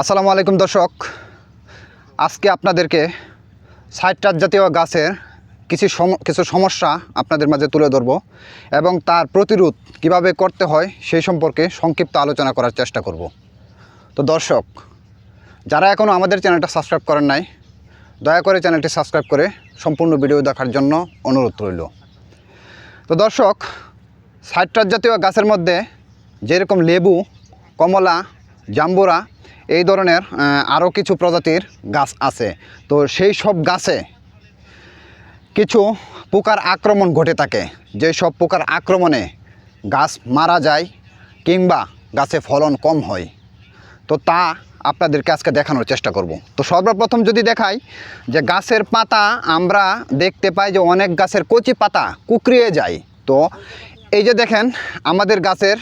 আসসালামু আলাইকুম দর্শক। আজকে আপনাদেরকে সাইট্রাস জাতীয় গাছের কিছু সম, কিছু সমস্যা আপনাদের মাঝে তুলে ধরব এবং তার প্রতিরোধ কীভাবে করতে হয় সেই সম্পর্কে সংক্ষিপ্ত আলোচনা করার চেষ্টা করব। তো দর্শক, যারা এখনও আমাদের চ্যানেলটা সাবস্ক্রাইব করেন নাই, দয়া করে চ্যানেলটি সাবস্ক্রাইব করে সম্পূর্ণ ভিডিও দেখার জন্য অনুরোধ রইল। তো দর্শক সাইট্রাস জাতীয় গাছের মধ্যে যেরকম লেবু, কমলা জাম্বুরা, এই ধরনের আরও কিছু প্রজাতির গাছ আছে। তো সেই সব গাছে কিছু পোকার আক্রমণ ঘটে থাকে। যে সব পোকার আক্রমণে গাছ মারা যায় কিংবা গাছে ফলন কম হয়। তো তা আপনাদেরকে আজকে দেখানোর চেষ্টা করব। তো সর্বপ্রথম যদি দেখাই যে গাছের পাতা, আমরা দেখতে পাই যে অনেক গাছের কচি পাতা কুকড়িয়ে যায়। তো এই যে দেখেন, আমাদের গাছের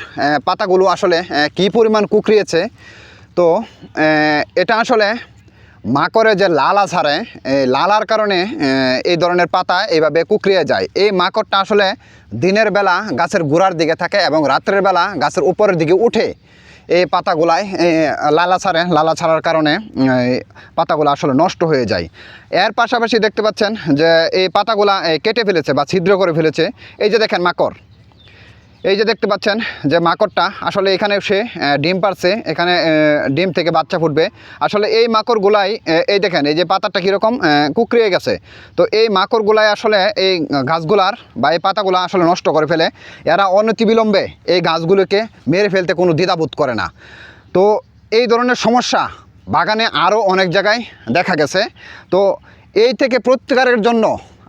পাতাগুলো আসলে কী পরিমাণ কুকড়িয়েছে। তো এটা আসলে মাকড়ে যে লালা ছাড়ে এই লালার কারণে এই ধরনের পাতা এইভাবে কুকড়িয়ে যায়। এই মাকড়টা আসলে দিনের বেলা গাছের গোড়ার দিকে থাকে এবং রাত্রের বেলা গাছের উপরের দিকে উঠে এই পাতাগুলায় লালা ছাড়ে লালা ছাড়ার কারণে পাতাগুলো আসলে নষ্ট হয়ে যায়। এর পাশাপাশি দেখতে পাচ্ছেন যে এই পাতাগুলা কেটে ফেলেছে বা ছিদ্র করে ফেলেছে। এই যে দেখেন মাকড়। এই যে দেখতে পাচ্ছেন যে মাকড়টা, আসলে এখানে সে ডিম পারছে, এখানে ডিম থেকে বাচ্চা ফুটবে। আসলে এই মাকড়গুলাই এই দেখেন, এই যে পাতাটা কীরকম কুকড়িয়ে গেছে। তো এই মাকড়গুলাই আসলে এই গাছগুলার বা এই পাতাগুলো আসলে নষ্ট করে ফেলে। এরা অনতিবিলম্বে এই গাছগুলোকে মেরে ফেলতে কোনো দ্বিধাবোধ করে না। তো এই ধরনের সমস্যা বাগানে আরও অনেক জায়গায় দেখা গেছে। তো এই থেকে প্রত্যাহারের জন্য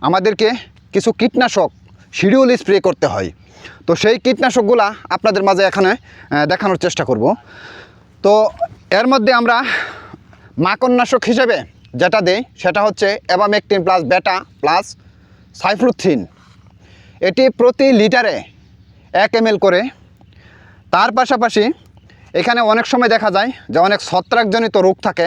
আমাদেরকে কিছু কীটনাশক শিডিউল স্প্রে করতে হয়। তো সেই কীটনাশকগুলা আপনাদের মাঝে এখানে দেখানোর চেষ্টা করব। তো এর মধ্যে আমরা মাকড়নাশক হিসেবে যেটা দেই, সেটা হচ্ছে abamectin plus beta plus cyfluthrin এটি প্রতি লিটারে এক এম করে। তার পাশাপাশি এখানে অনেক সময় দেখা যায় যে অনেক ছত্রাকজনিত রোগ থাকে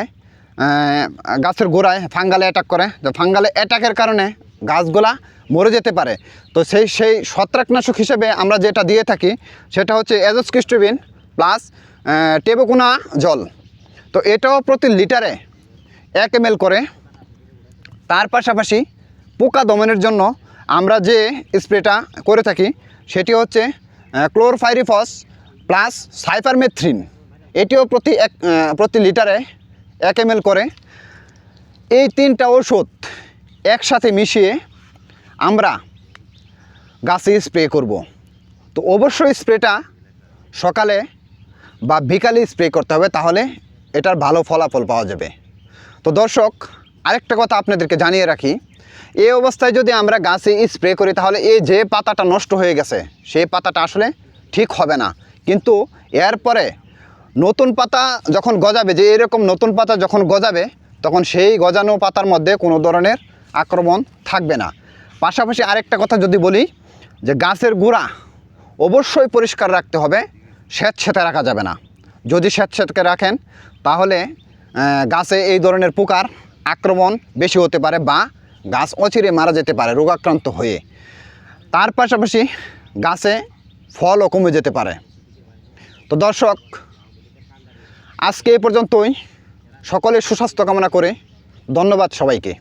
গাছের গোড়ায় ফাঙ্গালে অ্যাটাক করে। তো ফাঙ্গালে অ্যাটাকের কারণে গাছগুলা মরে যেতে পারে। তো সেই সেই ছত্রাকনাশক হিসেবে আমরা যেটা দিয়ে থাকি, সেটা হচ্ছে অ্যাজোস্কিস্টোবিন প্লাস টেবোকুনা জল। তো এটাও প্রতি লিটারে এক এম করে। তার পাশাপাশি পোকা দমনের জন্য আমরা যে স্প্রেটা করে থাকি, সেটি হচ্ছে ক্লোরফাইরিফস প্লাস সাইফারমেথ্রিন এটিও প্রতি এক প্রতি লিটারে এক এম করে। এই তিনটা ওষুধ একসাথে মিশিয়ে আমরা গাছে স্প্রে করব। তো অবশ্যই স্প্রেটা সকালে বা বিকালে স্প্রে করতে হবে, তাহলে এটার ভালো ফলাফল পাওয়া যাবে। তো দর্শক, আরেকটা কথা আপনাদেরকে জানিয়ে রাখি, এই অবস্থায় যদি আমরা গাছে স্প্রে করি, তাহলে এই যে পাতাটা নষ্ট হয়ে গেছে, সেই পাতাটা আসলে ঠিক হবে না। কিন্তু এরপরে নতুন পাতা যখন গজাবে, যে এরকম নতুন পাতা যখন গজাবে, তখন সেই গজানো পাতার মধ্যে কোনো ধরনের আক্রমণ থাকবে না। পাশাপাশি আরেকটা কথা যদি বলি, যে গাছের গুঁড়া অবশ্যই পরিষ্কার রাখতে হবে স্যাঁতস্যাঁতে রাখা যাবে না। যদি স্যাঁতস্যাঁতকে রাখেন, তাহলে গাছে এই ধরনের পোকার আক্রমণ বেশি হতে পারে বা গাছ অচিরে মারা যেতে পারে, রোগাক্রান্ত হয়ে। তার পাশাপাশি গাছে ফলও কমে যেতে পারে। তো দর্শক, আজকে এই পর্যন্তই। সকলের সুস্বাস্থ্য কামনা করে ধন্যবাদ সবাইকে।